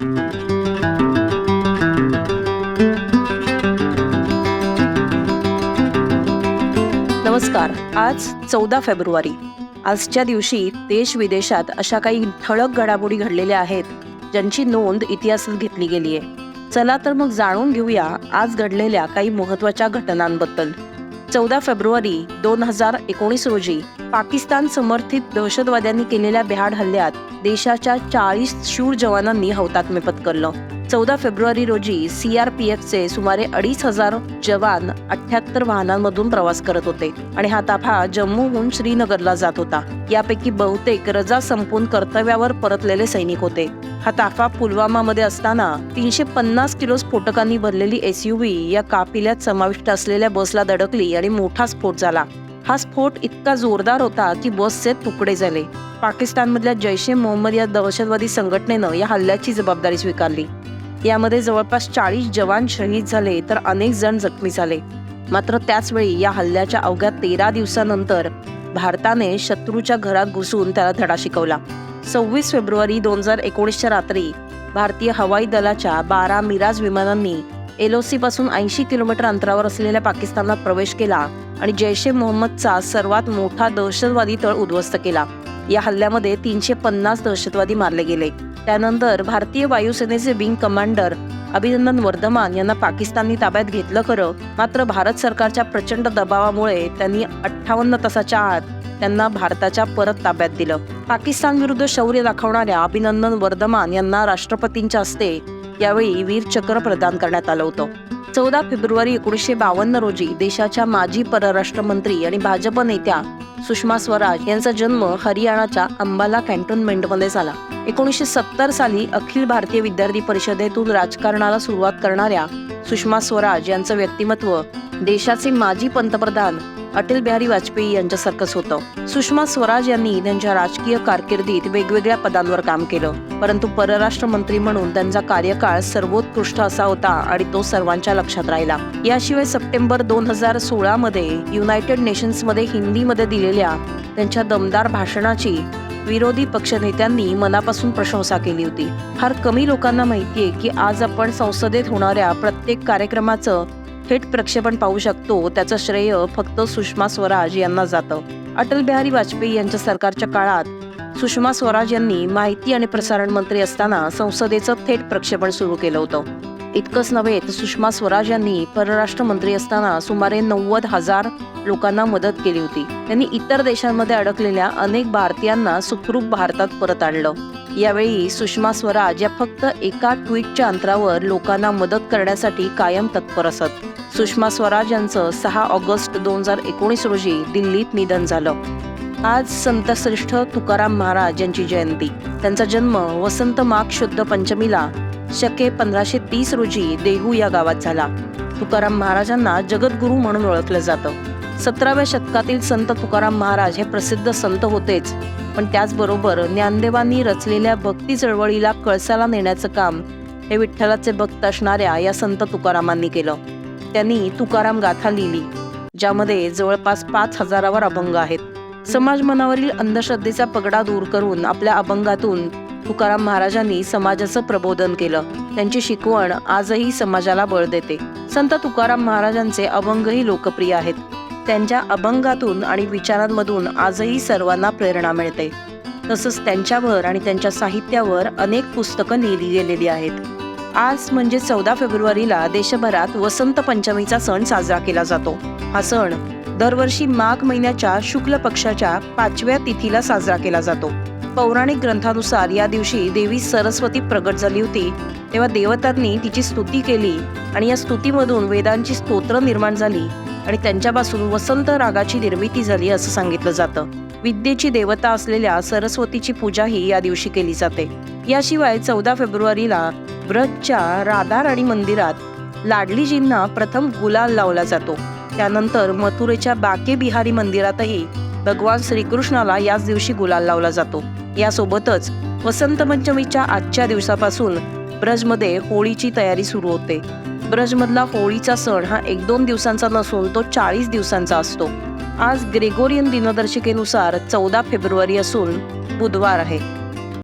नमस्कार. आज चौदा फेब्रुवारी. आजच्या दिवशी देश विदेशात अशा काही ठळक घडामोडी घडलेल्या आहेत ज्यांची नोंद इतिहासात घेतली गेली आहे चला तर मग जाणून घेऊया आज घडलेल्या काही महत्त्वाच्या घटनांबद्दल. चौदा फेब्रुवारी दोन हजार एकोणीस रोजी पाकिस्तान समर्थित दहशतवाद्यांनी केलेल्या बिहाड हल्ल्यात देशाच्या चाळीस शूर जवानांनी हौतात्म्य पत्करलं चौदा फेब्रुवारी रोजी सीआरपीएफचे सुमारे अडीच हजार जवान अठ्याहत्तर वाहनांमधून प्रवास करत होते आणि हा ताफा जम्मूहून श्रीनगरला जात होता. यापैकी बहुतेक रजा संपून कर्तव्यावर परतलेले सैनिक होते. हा ताफा पुलवामामध्ये असताना तीनशे पन्नास किलो स्फोटकांनी भरलेली एसयूव्ही या कापिल्यात समाविष्ट असलेल्या बसला धडकली आणि मोठा स्फोट झाला. हा स्फोट इतका जोरदार होता की बसचे तुकडे झाले. पाकिस्तानमधल्या जैश ए मोहम्मद या दहशतवादी संघटनेनं या हल्ल्याची जबाबदारी स्वीकारली. यामध्ये जवळपास चाळीस जवान शहीद झाले तर अनेक जण जखमी झाले. मात्र त्याचवेळी या हल्ल्याच्या अवघ्या तेरा दिवसानंतर भारताने शत्रूच्या घरात घुसून त्याला धडा शिकवला. सव्वीस फेब्रुवारी दोन हजार एकोणीसच्या रात्री भारतीय हवाई दलाच्या बारा मिराज विमानांनी एलओसी पासून ऐंशी किलोमीटर अंतरावर असलेल्या पाकिस्तानात प्रवेश केला आणि जैश ए मोहम्मदचा सर्वात मोठा दहशतवादी तळ उद्ध्वस्त केला. या हल्ल्यामध्ये तीनशे पन्नास दहशतवादी मारले गेले. त्यानंतर भारतीय वायुसेनेचे विंग कमांडर अभिनंदन वर्धमान यांना पाकिस्ताननी ताब्यात घेतलं खरं मात्र भारत सरकारच्या प्रचंड दबावामुळे त्यांनी अठ्ठावन्न तासाच्या आत त्यांना भारताच्या परत ताब्यात दिलं. पाकिस्तान विरुद्ध शौर्य दाखवणाऱ्या अभिनंदन वर्धमान यांना राष्ट्रपतींच्या हस्ते यावेळी वीर चक्र प्रदान करण्यात आलं होतं. चौदा फेब्रुवारी एकोणीसशे बावन्न रोजी देशाच्या माजी परराष्ट्र मंत्री आणि भाजप नेत्या सुषमा स्वराज यांचा जन्म हरियाणाच्या अंबाला कॅन्टोन्मेंटमध्ये झाला. एकोणीसशे सत्तर साली अखिल भारतीय विद्यार्थी परिषदेतून राजकारणाला सुरुवात करणाऱ्या सुषमा स्वराज यांचं व्यक्तिमत्व देशाचे माजी पंतप्रधान अटल बिहारी वाजपेयी यांच्यासारखंच होतं. सुषमा स्वराज यांनी त्यांच्या राजकीय कारकिर्दीत वेगवेगळ्या पदांवर काम केलं. परंतु परराष्ट्र मंत्री म्हणून त्यांचा कार्यकाळ सर्वोत्कृष्ट असा होता आणि तो सर्वांच्या लक्षात राहिला. याशिवाय सप्टेंबर दोन हजार सोळा मध्ये युनायटेड नेशन्समध्ये हिंदीमध्ये दिलेल्या त्यांच्या दमदार भाषणाची विरोधी पक्षनेत्यांनी मनापासून प्रशंसा केली होती. फार कमी लोकांना माहितीये की आज आपण संसदेत होणाऱ्या प्रत्येक कार्यक्रमाचं थेट प्रक्षेपण पाहू शकतो. त्याचं श्रेय फक्त सुषमा स्वराज यांना जातं. अटल बिहारी वाजपेयी यांच्या सरकारच्या काळात सुषमा स्वराज यांनी माहिती आणि प्रसारण मंत्री असताना संसदेचं थेट प्रक्षेपण सुरू केलं होतं. इतकंच नव्हे तर सुषमा स्वराज यांनी परराष्ट्र मंत्री असताना सुमारे नव्वद हजार लोकांना मदत केली होती. त्यांनी इतर देशांमध्ये अडकलेल्या अनेक भारतीयांना सुखरूप भारतात परत आणलं. यावेळी सुषमा स्वराज या फक्त एका ट्विटच्या अंतरावर लोकांना मदत करण्यासाठी कायम तत्पर असत. सुषमा स्वराज यांचं सहा ऑगस्ट दोन हजार एकोणीस रोजी दिल्लीत निधन झालं. आज संतश्रेष्ठ तुकाराम महाराज यांची जयंती. त्यांचा जन्म वसंत माघ शुद्ध पंचमीला शके पंधराशे तीस रोजी देहू या गावात झाला. तुकाराम महाराजांना जगद्गुरू म्हणून ओळखलं जातं. सतराव्या शतकातील संत तुकाराम महाराज हे प्रसिद्ध संत होतेच. पण त्याचबरोबर ज्ञानदेवांनी रचलेल्या भक्ती चळवळीला कळसाला नेण्याचं काम हे विठ्ठलाचे भक्त असणाऱ्या या संत तुकारामांनी केलं. त्यांनी तुकाराम गाथा लिहिली ज्यामध्ये जवळपास पाच हजारावर अभंग आहेत. समाज मनावरील अंधश्रद्धेचा पगडा दूर करून आपल्या अभंगातून तुकाराम महाराजांनी समाजाचं प्रबोधन केलं. त्यांची शिकवण आजही समाजाला बळ देते. संत तुकाराम महाराजांचे अभंगही लोकप्रिय आहेत. त्यांच्या अभंगातून आणि विचारांमधून आजही सर्वांना प्रेरणा मिळते. तसंच त्यांच्यावर आणि त्यांच्या साहित्यावर अनेक पुस्तकं लिहिली गेलेली आहेत. आज म्हणजे चौदा फेब्रुवारीला देशभरात वसंत पंचमीचा सण साजरा केला जातो. हा सण दरवर्षी माघ महिन्याच्या शुक्ल पक्षाच्या पाचव्या तिथीला साजरा केला जातो. पौराणिक ग्रंथानुसार या दिवशी देवी सरस्वती प्रगट झाली होती. तेव्हा देवतांनी तिची स्तुती केली आणि या स्तुतीमधून वेदांची स्तोत्र निर्माण झाली आणि त्यांच्यापासून वसंत रागाची निर्मिती झाली असं सांगितलं जातं. विद्येची देवता असलेल्या सरस्वतीची पूजाही या दिवशी केली जाते. याशिवाय चौदा फेब्रुवारीला ब्रजच्या राधाराणी मंदिरात लाडलीजींना प्रथम गुलाल लावला जातो. त्यानंतर मथुरेच्या बाके बिहारी मंदिरातही भगवान श्रीकृष्णाला याच दिवशी गुलाल लावला जातो. यासोबतच वसंत पंचमीच्या आजच्या दिवसापासून ब्रजमध्ये होळीची तयारी सुरू होते. ब्रजमधला होळीचा सण हा एक दोन दिवसांचा नसून तो चाळीस दिवसांचा असतो. आज ग्रेगोरियन दिनदर्शिकेनुसार चौदा फेब्रुवारी असून बुधवार आहे.